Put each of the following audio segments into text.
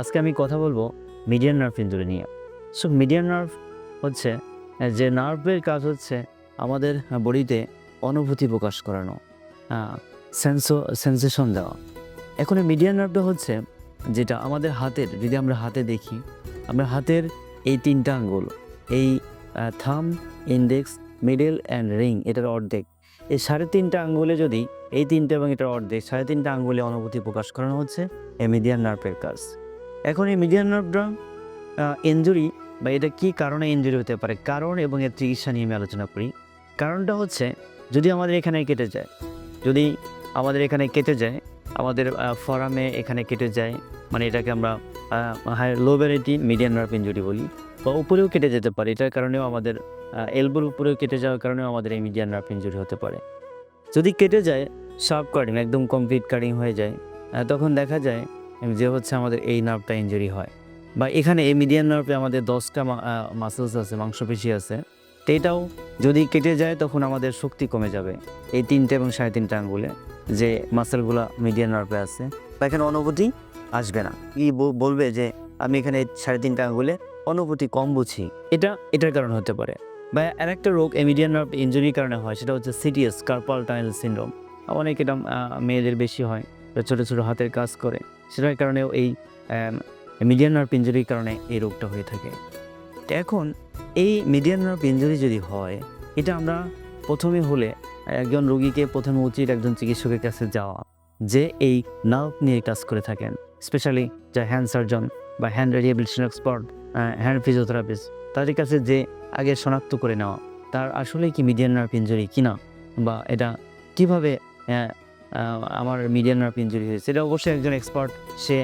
আজকে আমি কথা বলব মিডিয়ান নার্ভ ইঞ্জুরি নিয়ে। সো মিডিয়ান নার্ভ হচ্ছে যে নার্ভের কাজ হচ্ছে আমাদের বডিতে অনুভূতি প্রকাশ করানো সেন্সো সেন্সেশন দেওয়া। এখন এই মিডিয়ান নার্ভটা হচ্ছে যেটা আমাদের হাতের, যদি আমরা হাতে দেখি, আমরা হাতের এই তিনটা আঙ্গুল, এই থাম ইন্ডেক্স মিডল অ্যান্ড রিং এটার অর্ধেক। এই সাড়ে তিনটা আঙ্গুলে যদি, এই তিনটা এবং এটার অর্ধেক, সাড়ে তিনটা আঙ্গুলে অনুভূতি প্রকাশ করানো হচ্ছে, এই মিডিয়ান নার্ভের কাজ। এখন এই মিডিয়ান নার্ভটা ইঞ্জুরি বা এটা কি কারণে ইঞ্জুরি হতে পারে? কারণ এবং এর চিকিৎসা নিয়ে আমি আলোচনা করি। কারণটা হচ্ছে, যদি আমাদের এখানে কেটে যায়, যদি আমাদের এখানে কেটে যায়, আমাদের ফরামে এখানে কেটে যায় মানে এটাকে আমরা high low variety median nerve injury বলি, বা উপরেও কেটে যেতে পারে, এটার কারণেও আমাদের এলবোর উপরেও কেটে যাওয়ার কারণেও আমাদের এই মিডিয়ান নার্ভ ইঞ্জুরি হতে পারে। যদি কেটে যায় শার্প কাটিং একদম কমপ্লিট কাটিং হয়ে যায় তখন দেখা যায় যে হচ্ছে আমাদের এই নার্ভটা ইঞ্জুরি হয়। বা এখানে এই মিডিয়ান নার্ভে আমাদের দশটা মাসেলস আছে, মাংসপেশি আছে। তো এটাও যদি কেটে যায় তখন আমাদের শক্তি কমে যাবে। এই তিনটে এবং সাড়ে তিনটা আঙ্গুলে যে মাসেলগুলো মিডিয়ান নার্ভে আছে, বা এখানে অনুভূতি আসবে না। কি বলবে যে আমি এখানে সাড়ে তিনটা আঙ্গুলে অনুভূতি কম বুঝি? এটা, এটার কারণে হতে পারে। বা আরেকটা রোগ মিডিয়ান নার্ভ ইঞ্জুরির কারণে হয়, সেটা হচ্ছে সিটিএস কার্পাল টানেল সিন্ড্রোম অনেক এটা মেয়েদের বেশি হয় ছোটো ছোটো হাতের কাজ করে। সেটার কারণেও এই মিডিয়ান নার্ভ ইঞ্জুরির কারণে এই রোগটা হয়ে থাকে। এখন এই মিডিয়ান নার্ভ ইঞ্জুরি যদি হয়, এটা আমরা প্রথমে হলে একজন রোগীকে প্রথমে উচিত একজন চিকিৎসকের কাছে যাওয়া, যে এই নার্ভ নিয়ে কাজ করে থাকেন। স্পেশালি যা হ্যান্ড সার্জন বা hand rehabilitation expert hand physiotherapist তাদের কাছে যে আগে শনাক্ত করে নেওয়া, তার আসলে কি মিডিয়ান নার্ভ ইঞ্জুরি কিনা বা এটা কীভাবে আমার মিডিয়ান নার্ভ ইঞ্জুরি হয়েছে। এটা অবশ্যই একজন এক্সপার্ট সে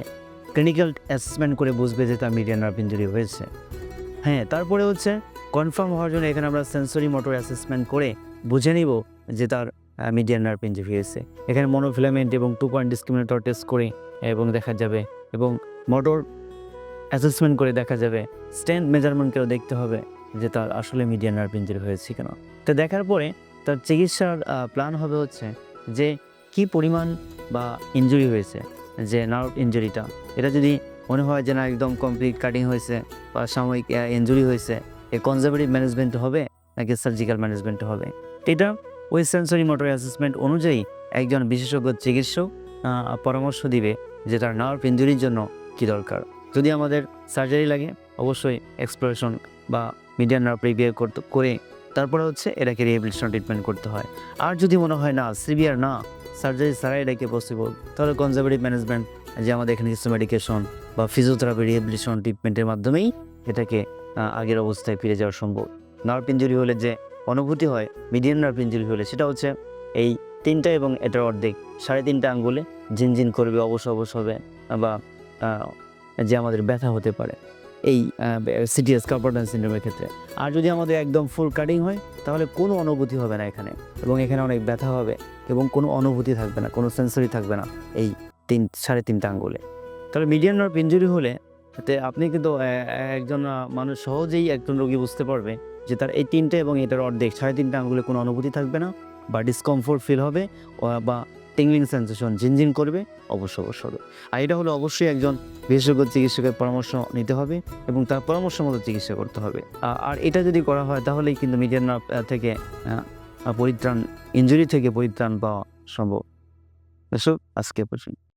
ক্লিনিক্যাল অ্যাসেসমেন্ট করে বুঝবে যে তার মিডিয়ান নার্ভ ইঞ্জুরি হয়েছে। হ্যাঁ তারপরে হচ্ছে কনফার্ম হওয়ার জন্য এখানে আমরা সেন্সরি মোটর অ্যাসেসমেন্ট করে বুঝে নিব যে তার মিডিয়ান নার্ভ ইঞ্জুরি হয়েছে। এখানে মনোফিলামেন্ট এবং টু পয়েন্ট ডিসক্রিমিনেটর টেস্ট করে এবং দেখা যাবে এবং মোটর অ্যাসেসমেন্ট করে দেখা যাবে। স্ট্যান্ড মেজারমেন্টকেও দেখতে হবে যে তার আসলে মিডিয়ান নার্ভ ইঞ্জুরি হয়েছে কেন। তো দেখার পরে তার চিকিৎসার প্ল্যান হবে হচ্ছে যে কি পরিমাণ বা ইনজুরি হয়েছে? যে নার্ভ ইনজুরিটা এটা যদি মনে হয় যে না, একদম কমপ্লিট কাটিং হয়েছে বা সাময়িক ইনজুরি হয়েছে, এ কনজারভেটিভ ম্যানেজমেন্ট হবে নাকি সার্জিক্যাল ম্যানেজমেন্ট হবে? এটা ওই সেন্সরি মোটর অ্যাসেসমেন্ট অনুযায়ী একজন বিশেষজ্ঞ চিকিৎসক পরামর্শ দিবে যে তার নার্ভ ইনজুরির জন্য কি দরকার। যদি আমাদের সার্জারি লাগে, অবশ্যই এক্সপ্লোরেশন বা মিডিয়ান নার্ভ রিপেয়ার করতে, করে তারপরে হচ্ছে এটাকে রিহেবিলিটেশন ট্রিটমেন্ট করতে হয়। আর যদি মনে হয় না সিভিয়ার না সার্জারি ছাড়া এটাকে পসিবল তাহলে কনজারভেটিভ ম্যানেজমেন্ট যে আমাদের এখানে কিছু মেডিকেশন বা ফিজিওথেরাপি রিহেবিলিটেশন ট্রিটমেন্টের মাধ্যমেই এটাকে আগের অবস্থায় ফিরে যাওয়া সম্ভব। নার্ভ ইঞ্জুরি হলে যে অনুভূতি হয় মিডিয়াম নার্ভ ইঞ্জুরি হলে, সেটা হচ্ছে এই তিনটা এবং এটার অর্ধেক। সাড়ে তিনটা আঙ্গুলে ঝিনঝিন করবে অবশ্য অবশ্য হবে, বা যে আমাদের ব্যথা হতে পারে। এই সিটিএস কার্পোটান সিন্ড্রোমের ক্ষেত্রে। আর যদি আমাদের একদম ফুল কাটিং হয়, তাহলে কোনো অনুভূতি হবে না এখানে। এবং এখানে অনেক ব্যথা হবে এবং কোনো অনুভূতি থাকবে না, কোনো সেন্সরি থাকবে না এই তিন, সাড়ে তিনটা আঙ্গুলে। তাহলে মিডিয়ান নার্ভ ইঞ্জুরি হলে তাতে আপনি কিন্তু একজন মানুষ সহজেই একজন রোগী বুঝতে পারবে যে তার এই তিনটে এবং এটার অর্ধেক, সাড়ে তিনটা আঙ্গুলে কোনো অনুভূতি থাকবে না বা ডিসকমফোর্ট ফিল হবে বা টিংলিং সেন্সেশন ঝিনঝিন করবে অবশ্য অবশ্য। আর এটা হলো অবশ্যই একজন বিশেষজ্ঞ চিকিৎসকের পরামর্শ নিতে হবে এবং তার পরামর্শ মতো চিকিৎসা করতে হবে। আর এটা যদি করা হয় তাহলেই কিন্তু মিডিয়ান থেকে পরিত্রাণ ইঞ্জুরি থেকে পরিত্রাণ পাওয়া সম্ভব। এসব আজকে পর্যন্ত।